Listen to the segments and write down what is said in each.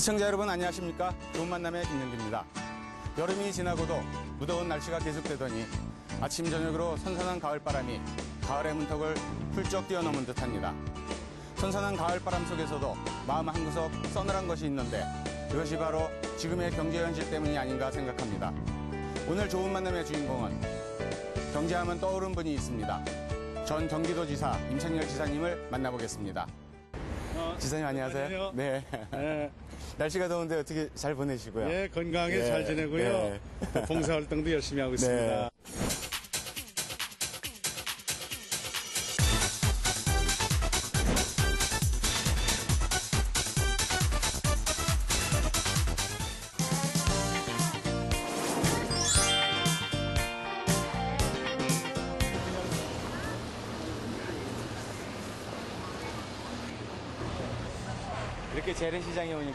시청자 여러분 안녕하십니까? 좋은 만남의 김영기입니다. 여름이 지나고도 무더운 날씨가 계속되더니 아침 저녁으로 선선한 가을바람이 가을의 문턱을 훌쩍 뛰어넘은 듯합니다. 선선한 가을바람 속에서도 마음 한구석 서늘한 것이 있는데 그것이 바로 지금의 경제 현실 때문이 아닌가 생각합니다. 오늘 좋은 만남의 주인공은 경제하면 떠오른 분이 있습니다. 전 경기도지사 임창열 지사님을 만나보겠습니다. 지사님 안녕하세요. 안녕하세요. 네. 예, 날씨가 더운데 어떻게 잘 보내시고요? 예, 건강하게 예, 잘 지내고요. 예. 또 봉사활동도 열심히 하고 있습니다.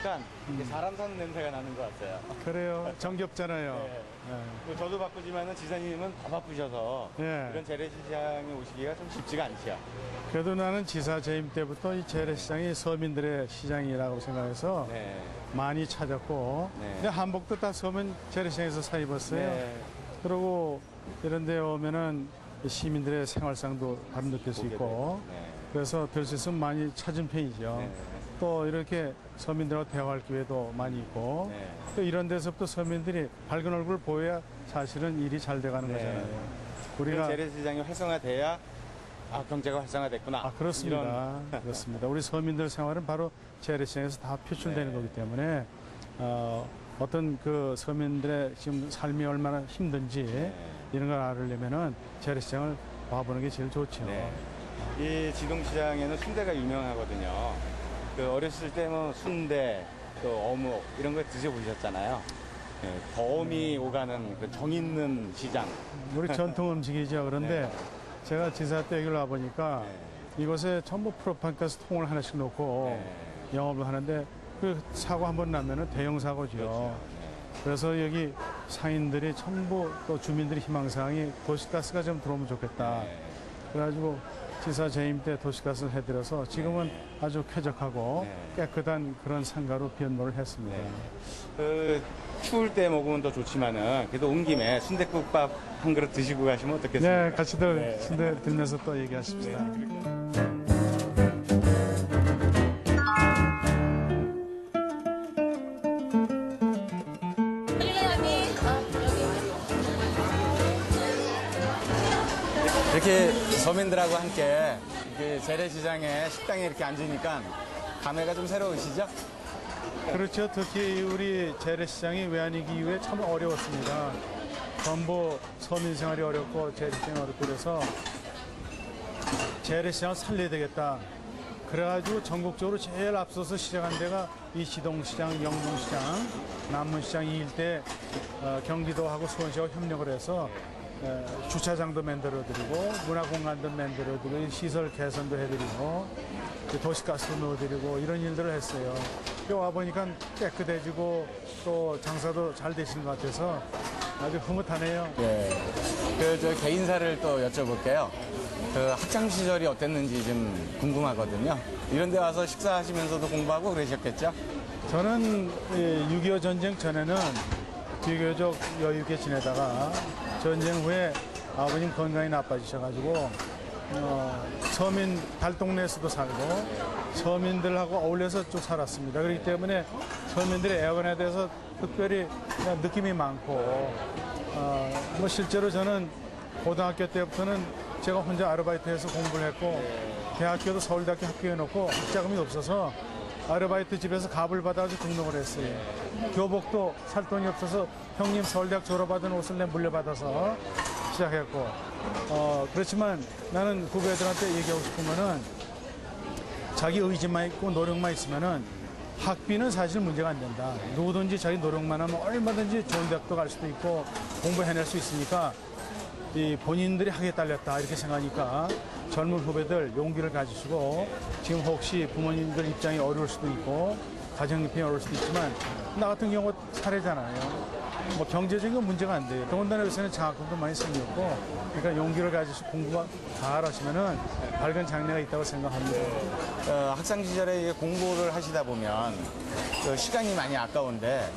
재래시장에 오니까 이렇게 사람 사는 냄새가 나는 것 같아요. 그래요. 정겹잖아요. 네. 뭐 저도 바쁘지만은 지사님은 더 바쁘셔서 예. 이런 재래시장에 오시기가 좀 쉽지가 않죠. 그래도 나는 지사 재임 때부터 이 재래시장이 서민들의 시장이라고 생각해서 네. 많이 찾았고, 네. 근데 한복도 다 서민 재래시장에서 사 입었어요. 네. 그리고 이런 데 오면은 시민들의 생활상도 바로 느낄 수 보게 있고, 되고. 네. 그래서 될 수 있으면 많이 찾은 편이죠. 네. 또 이렇게 서민들하고 대화할 기회도 많이 있고, 네. 또 이런 데서부터 서민들이 밝은 얼굴 보여야 사실은 일이 잘 돼가는 네. 거잖아요. 우리가 재래시장이 활성화돼야 아 경제가 활성화됐구나. 아 그렇습니다. 이런- 그렇습니다. 우리 서민들 생활은 바로 재래시장에서 다 표출되는 네. 거기 때문에 어, 어떤 그 서민들의 지금 삶이 얼마나 힘든지 네. 이런 걸 알으려면은 재래시장을 와보는 게 제일 좋죠. 네. 이 지동시장에는 순대가 유명하거든요. 그 어렸을 때뭐 순대, 또 어묵 이런 거 드셔보셨잖아요. 네, 거음이 오가는 그 정 있는 시장. 우리 전통 음식이죠. 그런데 네. 제가 지사 때 여기를 와보니까 네. 이곳에 전부 프로판가스 통을 하나씩 놓고 네. 영업을 하는데 그 사고 한 번 나면은 대형 사고죠. 그렇죠. 그래서 여기 상인들이 전부 또 주민들의 희망사항이 도시가스가 좀 들어오면 좋겠다. 네. 그래가지고 지사 재임 때 도시가스를 해드려서 지금은 아주 쾌적하고 네. 깨끗한 그런 상가로 변모를 했습니다. 네. 그 추울 때 먹으면 더 좋지만은 그래도 온 김에 순대국밥 한 그릇 드시고 가시면 어떻겠습니까? 네, 같이들 네. 순대 들면서 또 얘기하십시다. 서민들하고 함께 이렇게 재래시장에 식당에 이렇게 앉으니까 감회가 좀 새로우시죠? 그렇죠. 특히 우리 재래시장이 외환위기 이후에 참 어려웠습니다. 전부 서민 생활이 어렵고 재래시장이 어렵고 그래서 재래시장을 살려야 되겠다. 그래가지고 전국적으로 제일 앞서서 시작한 데가 이 시동시장, 영동시장, 남문시장 이 일대 어, 경기도하고 수원시하고 협력을 해서 에, 주차장도 만들어드리고 문화공간도 만들어드리고 시설 개선도 해드리고 그 도시가스도 넣어드리고 이런 일들을 했어요. 와보니까 깨끗해지고 또 장사도 잘 되시는 것 같아서 아주 흐뭇하네요. 예. 그, 저 개인사를 또 여쭤볼게요. 그 학창 시절이 어땠는지 좀 궁금하거든요. 이런 데 와서 식사하시면서도 공부하고 그러셨겠죠? 저는 6.25 전쟁 전에는 비교적 여유 있게 지내다가 전쟁 후에 아버님 건강이 나빠지셔가지고 어, 서민 달동네에서도 살고 서민들하고 어울려서 쭉 살았습니다. 그렇기 때문에 서민들의 에어건에 대해서 특별히 느낌이 많고 어, 뭐 실제로 저는 고등학교 때부터는 제가 혼자 아르바이트해서 공부를 했고 대학교도 서울대학교 합격해 놓고 학자금이 없어서 아르바이트 집에서 갑을 받아서 등록을 했어요. 교복도 살 돈이 없어서 형님 서울대학 졸업받은 옷을 내 물려받아서 시작했고 어, 그렇지만 나는 후배들한테 얘기하고 거는 자기 의지만 있고 노력만 있으면은 학비는 사실 문제가 안 된다. 누구든지 자기 노력만 하면 얼마든지 좋은 대학도 갈 수도 있고 공부해낼 수 있으니까 이 본인들이 하게 딸렸다 이렇게 생각하니까 젊은 후배들 용기를 가지시고 지금 혹시 부모님들 입장이 어려울 수도 있고 가정 형편이 어려울 수도 있지만 나 같은 경우 사례잖아요. 뭐 경제적인 건 문제가 안 돼요. 더군다나 요새는 장학금도 많이 생겼고, 그러니까 용기를 가지고 공부가 잘 하시면은 밝은 장래가 있다고 생각합니다. 어, 학창 시절에 공부를 하시다 보면 그 시간이 많이 아까운데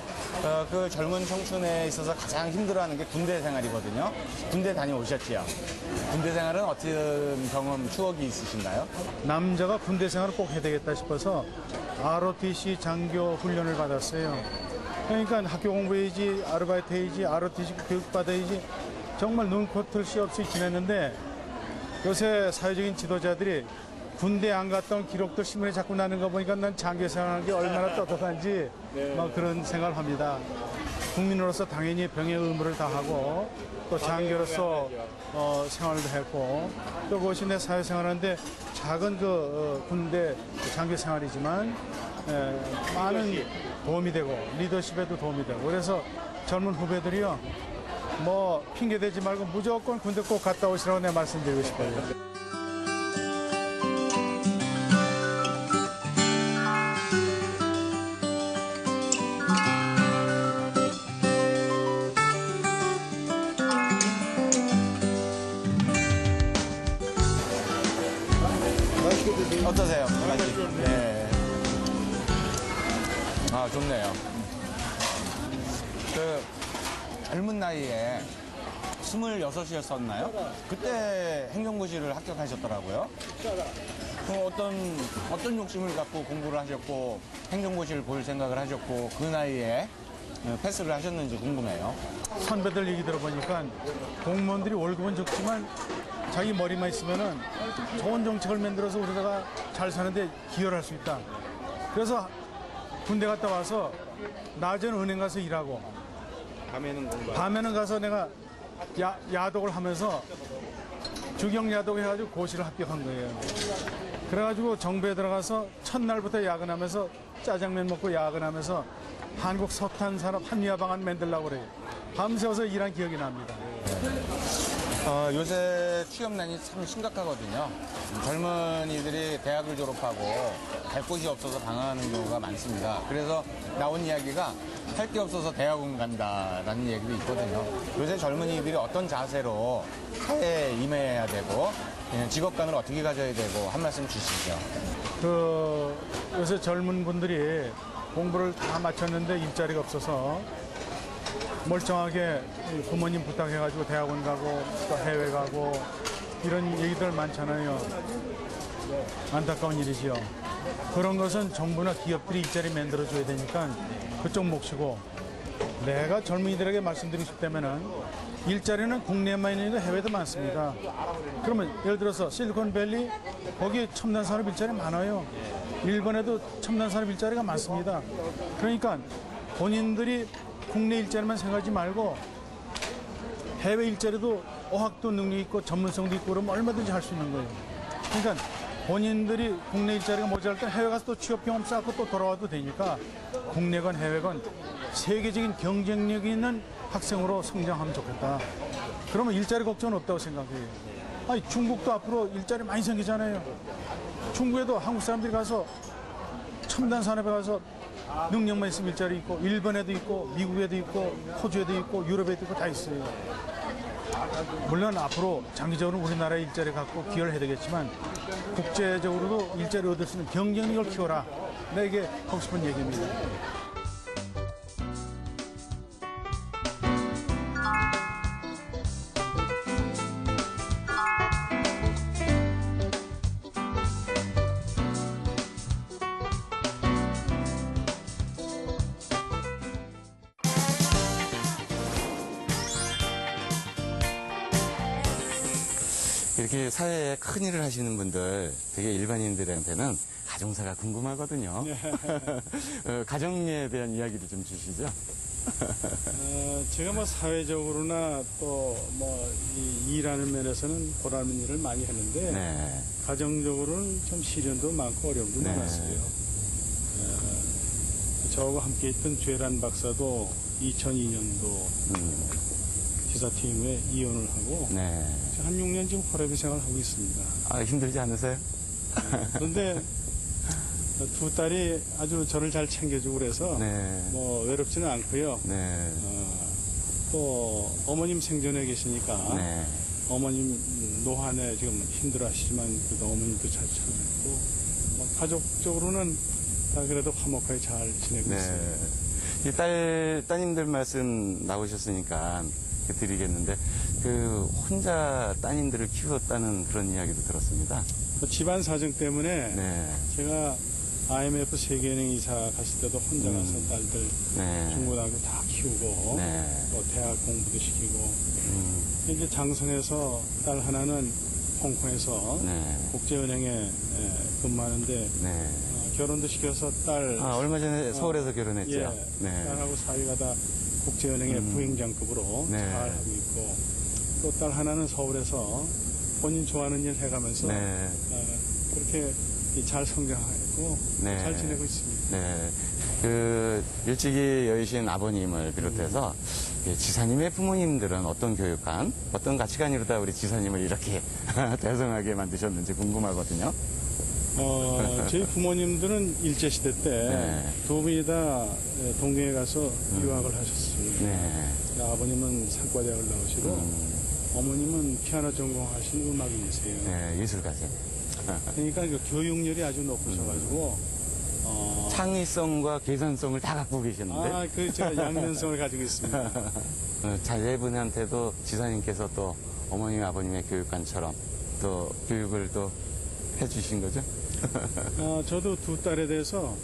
어, 그 젊은 청춘에 있어서 가장 힘들어하는 게 군대 생활이거든요. 군대 다녀오셨지요. 군대 생활은 어떤 경험, 추억이 있으신가요? 남자가 군대 생활을 꼭 해야 되겠다 싶어서 ROTC 장교 훈련을 받았어요. 그러니까 학교 공부해야지, 아르바이트 해야지, ROTC 교육 받아야지 정말 눈코뜰 새 없이 지냈는데 요새 사회적인 지도자들이 군대 안 갔던 기록들 신문에 자꾸 나는 거 보니까 난 장교 생활하는 게 얼마나 떳떳한지 막 그런 생각을 합니다. 국민으로서 당연히 병의 의무를 다하고 또 장교로서 어, 생활도 했고 또 그것이 내 사회생활하는데 작은 그 어, 군대 장교 생활이지만 에, 많은 도움이 되고 리더십에도 도움이 되고 그래서 젊은 후배들이요 뭐 핑계 대지 말고 무조건 군대 꼭 갔다 오시라고 내 말씀드리고 싶어요. 젊은 나이에 26이었었나요? 그때 행정고시를 합격하셨더라고요. 그 어떤, 어떤 욕심을 갖고 공부를 하셨고, 행정고시를 볼 생각을 하셨고, 그 나이에 어, 패스를 하셨는지 궁금해요. 선배들 얘기 들어보니까 공무원들이 월급은 적지만 자기 머리만 있으면은 좋은 정책을 만들어서 우리나라가 잘 사는데 기여를 할 수 있다. 그래서 군대 갔다 와서 낮에는 은행 가서 일하고 밤에는 공부. 밤에는 가서 내가 야, 야독을 하면서 주경 야독 해가지고 고시를 합격한 거예요. 그래가지고 정부에 들어가서 첫날부터 야근하면서 짜장면 먹고 야근하면서 한국 석탄 산업 합리화 방안 만들려고 그래요. 밤새워서 일한 기억이 납니다. 어, 요새 취업난이 참 심각하거든요. 젊은이들이 대학을 졸업하고 갈 곳이 없어서 방황하는 경우가 많습니다. 그래서 나온 이야기가 할 게 없어서 대학원 간다라는 얘기도 있거든요. 요새 젊은이들이 어떤 자세로 사회에 임해야 되고 예, 직업관을 어떻게 가져야 되고 한 말씀 주시죠. 그 요새 젊은 분들이 공부를 다 마쳤는데 일자리가 없어서 멀쩡하게 부모님 부탁해가지고 대학원 가고 또 해외 가고 이런 얘기들 많잖아요. 안타까운 일이지요. 그런 것은 정부나 기업들이 일자리 만들어줘야 되니까 그쪽 몫이고 내가 젊은이들에게 말씀드리고 싶다면은 일자리는 국내에만 있는 게 해외도 많습니다. 그러면 예를 들어서 실리콘밸리 거기 첨단 산업 일자리 많아요. 일본에도 첨단 산업 일자리가 많습니다. 그러니까 본인들이 국내 일자리만 생각하지 말고 해외 일자리도 어학도 능력 있고 전문성도 있고 그러면 얼마든지 할 수 있는 거예요. 그러니까 본인들이 국내 일자리가 모자랄 때 해외 가서 또 취업 경험 쌓고 또 돌아와도 되니까 국내건 해외건 세계적인 경쟁력 있는 학생으로 성장하면 좋겠다. 그러면 일자리 걱정은 없다고 생각해요. 아니 중국도 앞으로 일자리 많이 생기잖아요. 중국에도 한국 사람들이 가서 첨단 산업에 가서 능력만 있으면 일자리 있고 일본에도 있고 미국에도 있고 호주에도 있고 유럽에도 있고 다 있어요. 물론 앞으로 장기적으로 우리나라의 일자리 갖고 기여를 해야 되겠지만 국제적으로도 일자리 얻을 수 있는 경쟁력을 키워라. 내게 하고 싶은 얘기입니다. 이렇게 사회에 큰 일을 하시는 분들, 되게 일반인들한테는 가정사가 궁금하거든요. 어, 가정에 대한 이야기를 좀 주시죠. 어, 제가 뭐 사회적으로나 또 뭐 일하는 면에서는 보람있는 일을 많이 했는데 네. 가정적으로는 좀 시련도 많고 어려움도 네. 많았어요. 어, 저하고 함께 있던 죄란 박사도 2002년도 음, 기사팀 후에 이혼을 하고 네. 한 6년 지금 호래비 생활을 하고 있습니다. 아, 힘들지 않으세요? 그런데 두 딸이 아주 저를 잘 챙겨주고 그래서 네. 뭐 외롭지는 않고요. 네. 어, 또 어머님 생전에 계시니까 네. 어머님 노환에 지금 힘들어하시지만 그래도 어머님도 잘 참고 뭐 가족적으로는 다 그래도 화목하게 잘 지내고 네. 있습니다. 이 딸, 따님들 말씀 나오셨으니까 드리겠는데, 그, 혼자 따님들을 키웠다는 그런 이야기도 들었습니다. 그 집안 사정 때문에 네. 제가 IMF 세계은행 이사 갔을 때도 혼자 가서 딸들 네. 중고등학교 다 키우고 네. 또 대학 공부도 시키고 음, 이제 장성에서 딸 하나는 홍콩에서 네. 국제은행에 에, 근무하는데 네. 어, 결혼도 시켜서 딸 아, 얼마 전에 서울에서 예, 결혼했죠. 네. 딸하고 사위가 다 국제은행의 음. 부행장급으로 네. 잘 하고 있고 또 딸 하나는 서울에서 본인 좋아하는 일 해가면서 네. 어, 그렇게 이잘 성장하고 네. 잘 지내고 있습니다. 네. 그, 일찍이 여의신 아버님을 비롯해서 이 지사님의 부모님들은 어떤 교육관, 어떤 가치관이로다 우리 지사님을 이렇게 대성하게 만드셨는지 궁금하거든요. 어, 저희 부모님들은 일제시대 때 네. 두 분이 다 동경에 가서 유학을 하셨습니다. 네. 아버님은 상과대학을 나오시고 음, 어머님은 피아노 전공하신 음악인이세요. 네, 예술가죠. 그러니까 그 교육열이 아주 높으셔가지고 어, 창의성과 계산성을 다 갖고 계셨는데 아, 그 제가 양면성을 가지고 있습니다. 어, 자제분한테도 지사님께서 또 어머님 아버님의 교육관처럼 또 교육을 또 해주신 거죠? 어, 저도 두 딸에 대해서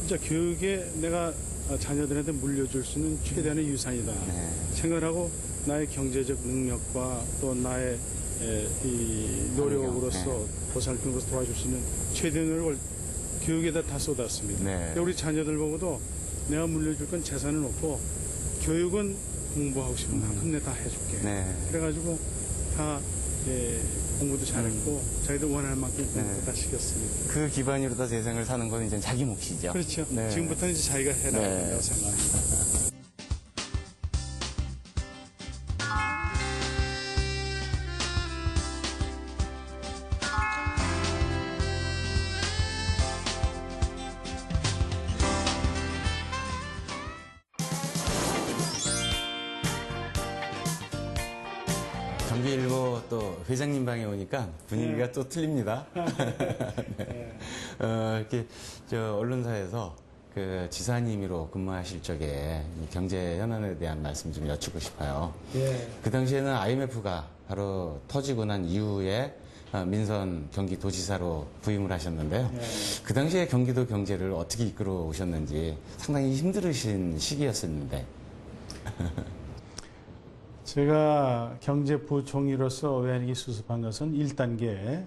진짜 교육에 내가 자녀들한테 물려줄 수 있는 최대한의 유산이다. 네. 생활하고 나의 경제적 능력과 또 나의 에, 이 노력으로서 네. 보살핌으로서 도와줄 수 있는 최대의 노력을 교육에다 다 쏟았습니다. 네. 우리 자녀들 보고도 내가 물려줄 건 재산은 없고 교육은 공부하고 싶은 만큼 내가 다 해줄게. 네. 그래가지고 다 예, 공부도 잘했고 자기들 원하는 만큼 공부 음. 네. 다 시켰습니다. 그 기반으로 다 세상을 사는 건 이제 자기 몫이죠. 그렇죠. 네. 지금부터는 이제 자기가 해라 네. 된다고 생각합니다. 또 회장님 방에 오니까 분위기가 또 틀립니다. 네. 어, 이렇게 저 언론사에서 그 지사님으로 근무하실 적에 이 경제 현안에 대한 말씀 좀 여쭙고 싶어요. 예. 그 당시에는 IMF가 바로 터지고 난 이후에 어, 민선 경기도지사로 부임을 하셨는데요. 네. 그 당시에 경기도 경제를 어떻게 이끌어 오셨는지 상당히 힘들으신 시기였었는데. 제가 경제부총리로서 외환위기 수습한 것은 1단계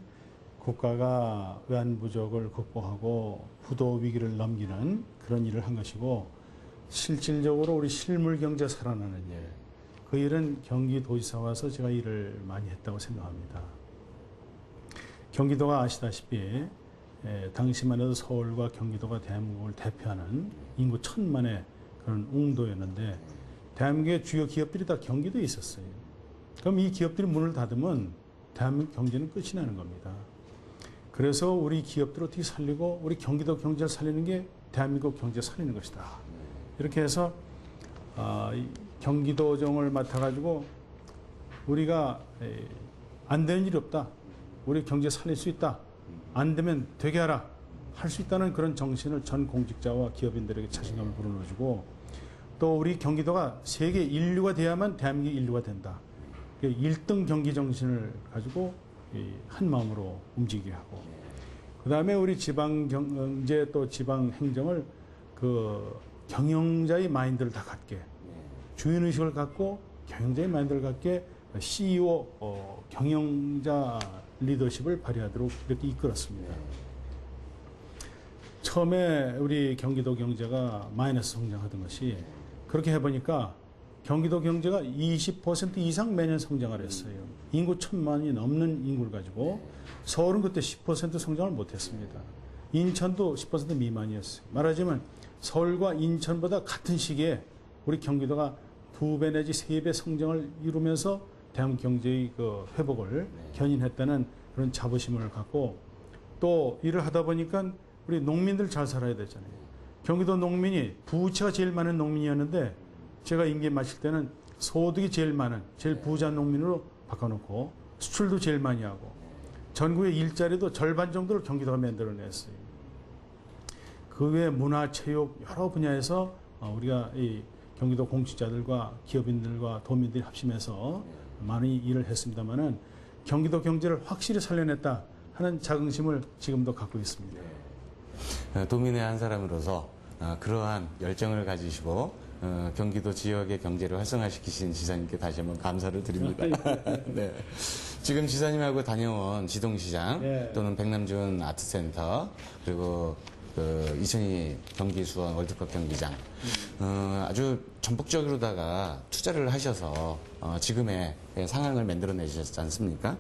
국가가 외환 부족을 극복하고 부도 위기를 넘기는 그런 일을 한 것이고 실질적으로 우리 실물 경제 살아나는 일. 그 일은 경기도지사 와서 제가 일을 많이 했다고 생각합니다. 경기도가 아시다시피 에, 당시만 해도 서울과 경기도가 대한민국을 대표하는 인구 천만의 그런 웅도였는데 대한민국의 주요 기업들이 다 경기도에 있었어요. 그럼 이 기업들이 문을 닫으면 대한민국 경제는 끝이 나는 겁니다. 그래서 우리 기업들 어떻게 살리고 우리 경기도 경제를 살리는 게 대한민국 경제 살리는 것이다. 이렇게 해서 아, 이 경기도정을 맡아가지고 우리가 에, 안 되는 일이 없다. 우리 경제 살릴 수 있다. 안 되면 되게 하라. 할 수 있다는 그런 정신을 전 공직자와 기업인들에게 자신감을 불어넣어주고 또 우리 경기도가 세계 인류가 돼야만 대한민국 인류가 된다. 그 1등 경기 정신을 가지고 이한 마음으로 움직이게 하고 그 다음에 우리 지방 경제 또 지방 행정을 그 경영자의 마인드를 다 갖게 주인 의식을 갖고 경영자의 마인드를 갖게 CEO 어, 경영자 리더십을 발휘하도록 이렇게 이끌었습니다. 처음에 우리 경기도 경제가 마이너스 성장하던 것이 그렇게 해보니까 경기도 경제가 20% 이상 매년 성장을 했어요. 인구 천만이 넘는 인구를 가지고 서울은 그때 10% 성장을 못했습니다. 인천도 10% 미만이었어요. 말하자면 서울과 인천보다 같은 시기에 우리 경기도가 두 배 내지 세 배 성장을 이루면서 대한민국 경제의 그 회복을 견인했다는 그런 자부심을 갖고 또 일을 하다 보니까 우리 농민들 잘 살아야 되잖아요. 경기도 농민이 부채가 제일 많은 농민이었는데 제가 임기 마칠 때는 소득이 제일 많은 제일 부자 농민으로 바꿔놓고 수출도 제일 많이 하고 전국의 일자리도 절반 정도를 경기도가 만들어냈어요. 그외 문화, 체육 여러 분야에서 어, 우리가 이 경기도 공직자들과 기업인들과 도민들이 합심해서 많이 일을 했습니다만은 경기도 경제를 확실히 살려냈다 하는 자긍심을 지금도 갖고 있습니다. 어, 도민의 한 사람으로서 어, 그러한 열정을 가지시고 어, 경기도 지역의 경제를 활성화시키신 지사님께 다시 한번 감사를 드립니다. 네. 지금 지사님하고 다녀온 지동시장 네. 또는 백남준 아트센터 그리고 그 이천희 경기 수원 월드컵 경기장 어, 아주 전폭적으로다가 투자를 하셔서 어, 지금의 상황을 만들어내셨지 않습니까?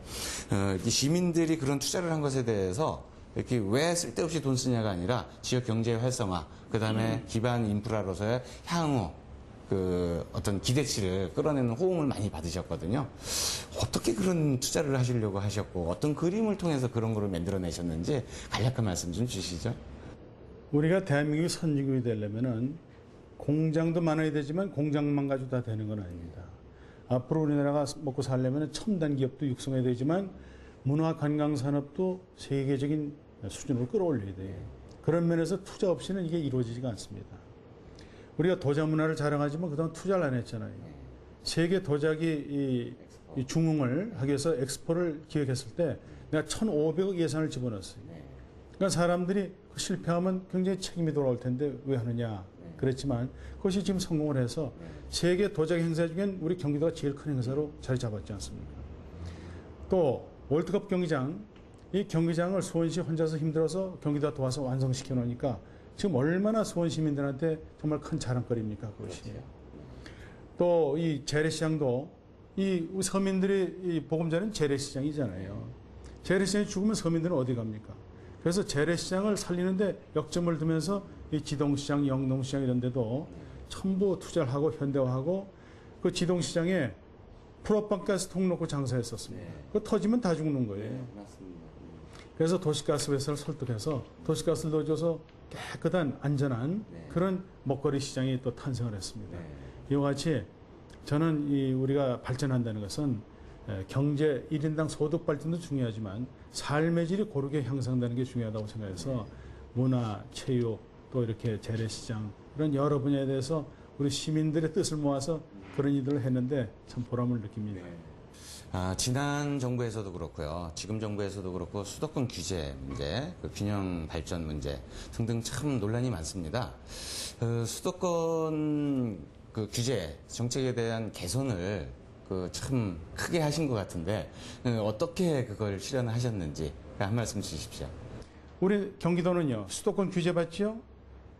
어, 이 시민들이 그런 투자를 한 것에 대해서 이렇게 왜 쓸데없이 돈 쓰냐가 아니라 지역 경제 활성화, 그 다음에 기반 인프라로서의 향후 그 어떤 기대치를 끌어내는 호응을 많이 받으셨거든요. 어떻게 그런 투자를 하시려고 하셨고 어떤 그림을 통해서 그런 거를 만들어내셨는지 간략한 말씀 좀 주시죠. 우리가 대한민국이 선진국이 되려면은 공장도 많아야 되지만 공장만 가지고 다 되는 건 아닙니다. 앞으로 우리나라가 먹고 살려면 첨단 기업도 육성해야 되지만 문화 관광 산업도 세계적인 수준으로 끌어올려야 돼요. 그런 면에서 투자 없이는 이게 이루어지지가 않습니다. 우리가 도자 문화를 자랑하지만 그동안 투자를 안 했잖아요. 세계 도자기 이, 이 중흥을 하기 위해서 엑스포를 기획했을 때 내가 1,500억 예산을 집어넣었어요. 그러니까 사람들이 그 실패하면 굉장히 책임이 돌아올 텐데 왜 하느냐 그랬지만 그것이 지금 성공을 해서 세계 도자기 행사 중엔 우리 경기도가 제일 큰 행사로 자리 잡았지 않습니까? 또 월드컵 경기장 이 경기장을 수원시 혼자서 힘들어서 경기도가 도와서 완성시켜 놓으니까 지금 얼마나 수원 시민들한테 정말 큰 자랑거리입니까 그것이 또 이 재래시장도 이 서민들이 이 보금자리는 재래시장이잖아요 재래시장이 죽으면 서민들은 어디 갑니까 그래서 재래시장을 살리는데 역점을 두면서 이 지동시장, 영동시장 이런 데도 전부 투자를 하고 현대화하고 그 지동시장에 프로판가스 통 놓고 장사했었습니다. 그 터지면 다 죽는 거예요. 맞습니다. 그래서 도시가스 회사를 설득해서 도시가스를 넣어줘서 깨끗한 안전한 그런 먹거리 시장이 또 탄생을 했습니다. 이와 같이 저는 이 우리가 발전한다는 것은 에, 경제 1인당 소득 발전도 중요하지만 삶의 질이 고르게 향상되는 게 중요하다고 생각해서 문화, 체육 또 이렇게 재래시장 이런 여러 분야에 대해서 우리 시민들의 뜻을 모아서 그런 일들을 했는데 참 보람을 느낍니다. 아, 지난 정부에서도 그렇고요. 지금 정부에서도 그렇고 수도권 규제 문제, 그 균형 발전 문제 등등 참 논란이 많습니다. 그 수도권 그 규제 정책에 대한 개선을 그 참 크게 하신 것 같은데 그 어떻게 그걸 실현하셨는지 한 말씀 주십시오. 우리 경기도는요 수도권 규제 받지요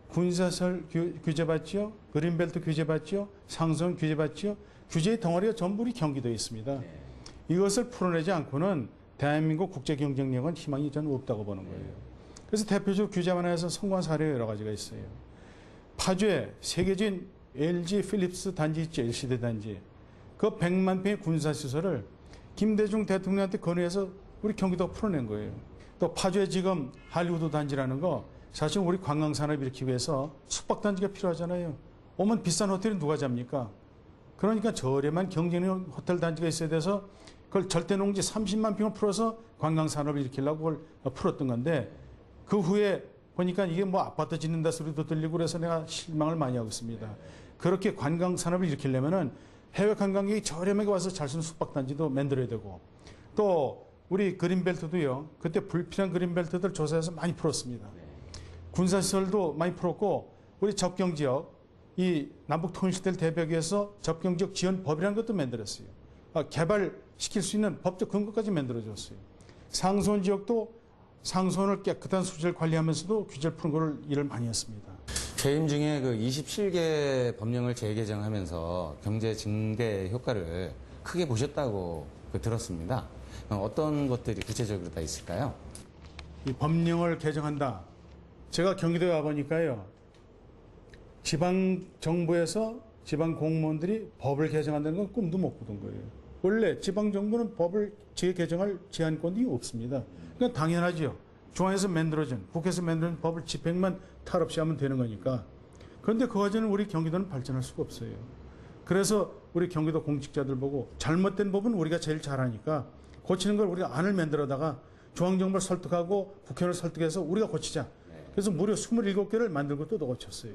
군사설 규, 규제 받지요 그린벨트 규제 받지요 상선 규제 받지요 규제의 덩어리가 전부 우리 경기도에 있습니다 이것을 풀어내지 않고는 대한민국 국제 경쟁력은 희망이 저는 없다고 보는 거예요. 그래서 대표적으로 규제 완화에서 성공한 사례가 여러 가지가 있어요. 파주에 세계적인 LG 필립스 단지 있죠. LCD 단지. 그 100만 평의 군사시설을 김대중 대통령한테 건의해서 우리 경기도가 풀어낸 거예요. 또 파주에 지금 할리우드 단지라는 거 사실 우리 관광 산업 일으키기 위해서 숙박 단지가 필요하잖아요. 오면 비싼 호텔은 누가 잡니까? 그러니까 저렴한 경쟁력 호텔 단지가 있어야 돼서 그걸 절대 농지 30만 평을 풀어서 관광 산업을 일으키려고 그걸 풀었던 건데 그 후에 보니까 이게 뭐 아파트 짓는다 소리도 들리고 그래서 내가 실망을 많이 하고 있습니다. 그렇게 관광 산업을 일으키려면은 해외 관광객이 저렴하게 와서 잘 쓰는 숙박 단지도 만들어야 되고 또 우리 그린벨트도요. 그때 불필요한 그린벨트들 조사해서 많이 풀었습니다. 군사시설도 많이 풀었고 우리 접경 지역 이 남북 통일시대를 대비하기 위해서 접경 지역 지원 법이라는 것도 만들었어요. 아, 개발 시킬 수 있는 법적 근거까지 만들어줬어요. 상수원 지역도 상수원을 깨끗한 수질 관리하면서도 규제를 푸는 걸 일을 많이 했습니다. 퇴임 중에 그 27개 법령을 재개정하면서 경제 증대 효과를 크게 보셨다고 그 들었습니다. 어, 어떤 것들이 구체적으로 다 있을까요? 이 법령을 개정한다. 제가 경기도에 와보니까요. 지방 정부에서 지방 공무원들이 법을 개정한다는 건 꿈도 못 꾸던 거예요. 원래 지방 정부는 법을 재개정할 제한권이 없습니다. 그러니까 당연하죠. 중앙에서 만들어진 국회에서 만들어진 법을 집행만 탈 없이 하면 되는 거니까. 그런데 그 과정을 우리 경기도는 발전할 수가 없어요. 그래서 우리 경기도 공직자들 보고 잘못된 법은 우리가 제일 잘하니까 고치는 걸 우리가 안을 만들어다가 중앙정부를 설득하고 국회의원을 설득해서 우리가 고치자. 그래서 무려 27개를 만들고 또 고쳤어요.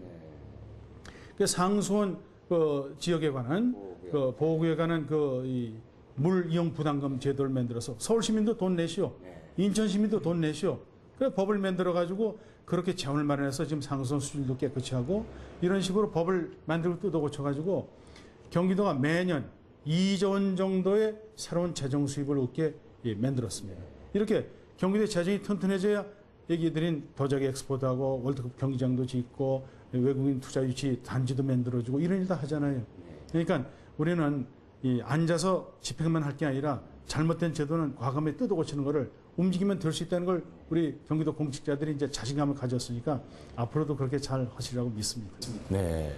그 상수원 그 지역에 관한 그 보호구에 관한 그물 이용 부담금 제도를 만들어서 서울 시민도 돈 내시오, 인천 시민도 돈 내시오. 그래 법을 만들어 가지고 그렇게 재원을 마련해서 지금 상수원 수준도 깨끗이 하고 이런 식으로 법을 만들고 뜯어 고쳐 가지고 경기도가 매년 2조 원 정도의 새로운 재정 수입을 얻게 예, 만들었습니다. 이렇게 경기도 재정이 튼튼해져야 얘기 드린 도자기 엑스포트하고 월드컵 경기장도 짓고 외국인 투자 유치 단지도 만들어주고 이런 일 다 하잖아요. 그러니까 우리는 이 앉아서 집행만 할 게 아니라 잘못된 제도는 과감히 뜯어 고치는 거를 움직이면 될 수 있다는 걸 우리 경기도 공직자들이 이제 자신감을 가졌으니까 앞으로도 그렇게 잘 하시리라고 믿습니다. 네.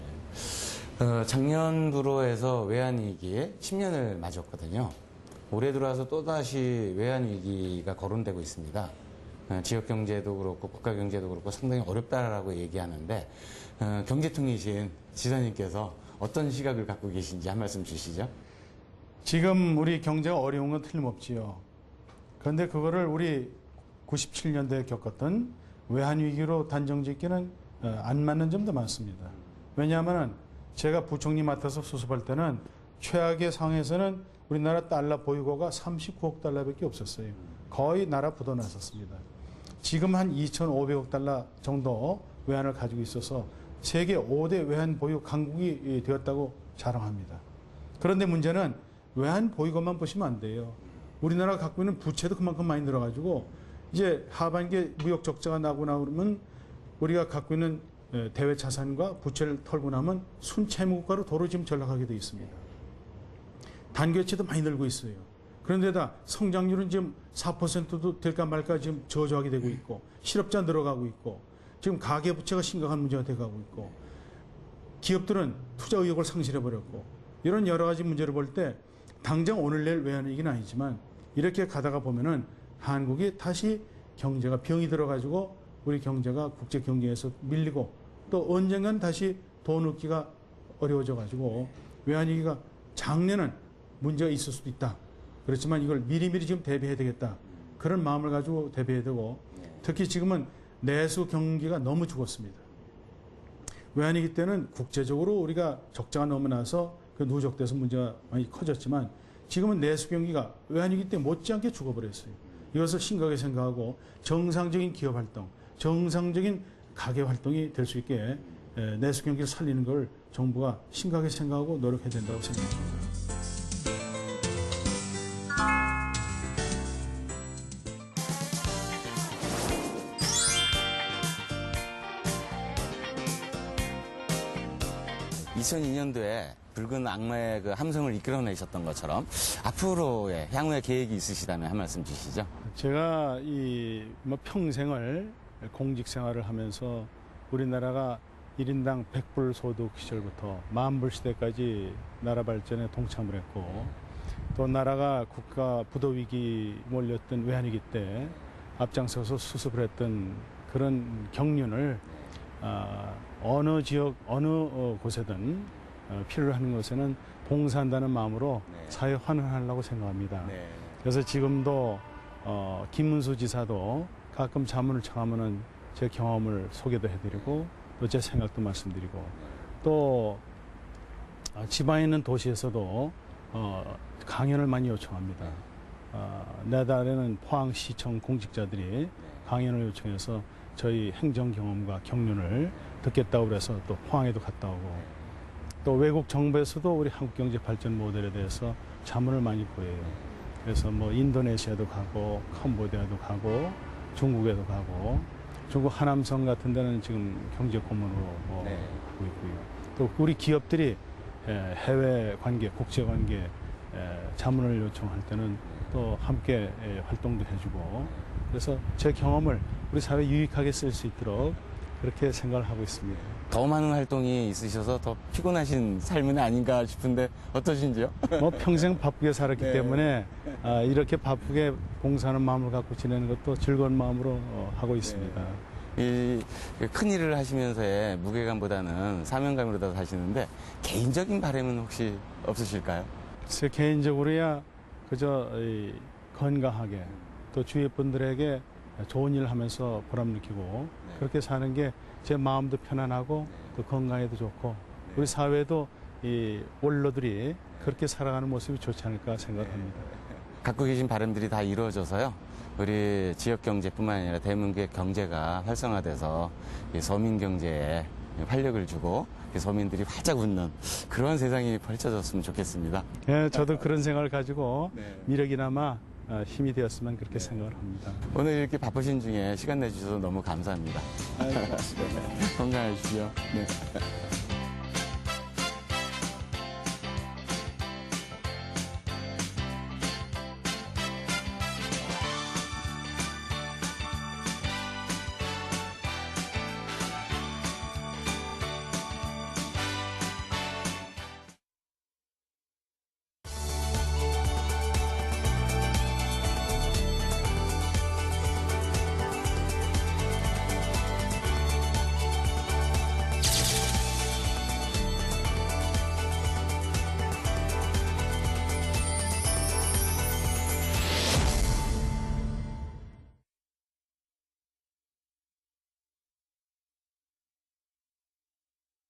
어, 작년 불호에서 외환위기에 10년을 맞았거든요. 올해 들어와서 또다시 외환위기가 거론되고 있습니다. 어, 지역 경제도 그렇고 국가 경제도 그렇고 상당히 어렵다라고 얘기하는데 어, 경제통이신 지사님께서 어떤 시각을 갖고 계신지 한 말씀 주시죠. 지금 우리 경제가 어려운 건 틀림없지요. 그런데 그거를 우리 97년도에 겪었던 외환위기로 단정짓기는 어, 안 맞는 점도 많습니다. 왜냐하면 제가 부총리 맡아서 수습할 때는 최악의 상황에서는 우리나라 달러 보유고가 39억 달러밖에 없었어요. 거의 나라 부도났었습니다. 지금 한 2,500억 달러 정도 외환을 가지고 있어서 세계 5대 외환 보유 강국이 예, 되었다고 자랑합니다. 그런데 문제는 외환 보유고만 보시면 안 돼요. 우리나라가 갖고 있는 부채도 그만큼 많이 늘어가지고 이제 하반기에 무역 적자가 나고 나오면 우리가 갖고 있는 에, 대외 자산과 부채를 털고 나면 순채무 국가로 도로 지금 전락하게 돼 있습니다. 단계치도 많이 늘고 있어요. 그런데다 성장률은 지금 4%도 될까 말까 지금 저조하게 되고 있고 실업자 늘어가고 있고 지금 가계 부채가 심각한 문제가 돼가고 있고 기업들은 투자 의욕을 상실해 버렸고 이런 여러 가지 문제를 볼 때 당장 오늘 내일 외환 위기는 아니지만 이렇게 가다가 보면은 한국이 다시 경제가 병이 들어가지고 우리 경제가 국제 경제에서 밀리고 또 언젠간 다시 돈 얻기가 어려워져 가지고 외환 위기가 작년은 문제가 있을 수도 있다. 그렇지만 이걸 미리미리 지금 대비해야 되겠다. 그런 마음을 가지고 대비해야 되고 특히 지금은 내수 경기가 너무 죽었습니다. 외환위기 때는 국제적으로 우리가 적자가 너무 나서 그 누적돼서 문제가 많이 커졌지만 지금은 내수 경기가 외환위기 때 못지않게 죽어버렸어요. 이것을 심각하게 생각하고 정상적인 기업 활동, 정상적인 가계 활동이 될 수 있게 에, 내수 경기를 살리는 걸 정부가 심각하게 생각하고 노력해야 된다고 생각합니다. 2002년도에 붉은 악마의 그 함성을 이끌어내셨던 것처럼 앞으로의 향후의 계획이 있으시다면 한 말씀 주시죠. 제가 이 뭐 평생을 공직 생활을 하면서 우리나라가 1인당 100불 소득 시절부터 만불 시대까지 나라 발전에 동참을 했고 또 나라가 국가 부도 위기 몰렸던 외환위기 때 앞장서서 수습을 했던 그런 경륜을 아, 어느 지역 어느 어, 곳에든 어, 필요로 하는 것에는 봉사한다는 마음으로 네. 사회 환원하려고 생각합니다. 네. 그래서 지금도 어, 김문수 지사도 가끔 자문을 청하면은 제 경험을 소개도 해드리고 또 제 생각도 말씀드리고 또 아, 지방에 있는 도시에서도 어, 강연을 많이 요청합니다. 어, 내달에는 포항시청 공직자들이 강연을 요청해서 저희 행정 경험과 경륜을 듣겠다고 그래서 또 포항에도 갔다 오고 또 외국 정부에서도 우리 한국 경제 발전 모델에 대해서 자문을 많이 보여요. 그래서 뭐 인도네시아도 가고 캄보디아도 가고 중국에도 가고 중국 하남성 같은 데는 지금 경제 고문으로 뭐 네. 하고 있고요. 또 우리 기업들이 에, 해외 관계, 국제 관계 에, 자문을 요청할 때는 또 함께 에, 활동도 해주고 그래서 제 경험을 우리 사회에 유익하게 쓸 수 있도록 그렇게 생각을 하고 있습니다. 더 많은 활동이 있으셔서 더 피곤하신 삶은 아닌가 싶은데 어떠신지요? 뭐 평생 바쁘게 살았기 네. 때문에 아, 이렇게 바쁘게 봉사하는 마음을 갖고 지내는 것도 즐거운 마음으로 어, 하고 있습니다. 이큰 일을 하시면서의 무게감보다는 사명감으로 더 사시는데 개인적인 바람은 혹시 없으실까요? 제 개인적으로야 그저 이 건강하게 또 주위 분들에게 좋은 일을 하면서 보람 느끼고 그렇게 사는 게 제 마음도 편안하고 또 건강에도 좋고 우리 사회도 이 원로들이 그렇게 살아가는 모습이 좋지 않을까 생각합니다. 갖고 계신 바람들이 다 이루어져서요. 우리 지역 경제뿐만 아니라 대문구의 경제가 활성화돼서 이 서민 경제에 활력을 주고 이 서민들이 활짝 웃는 그런 세상이 펼쳐졌으면 좋겠습니다. 예, 저도 그런 생각을 가지고 네. 미력이나마 어, 힘이 되었으면 그렇게 생각을 합니다. 오늘 이렇게 바쁘신 중에 시간 내주셔서 너무 감사합니다. 건강하십시오. 네.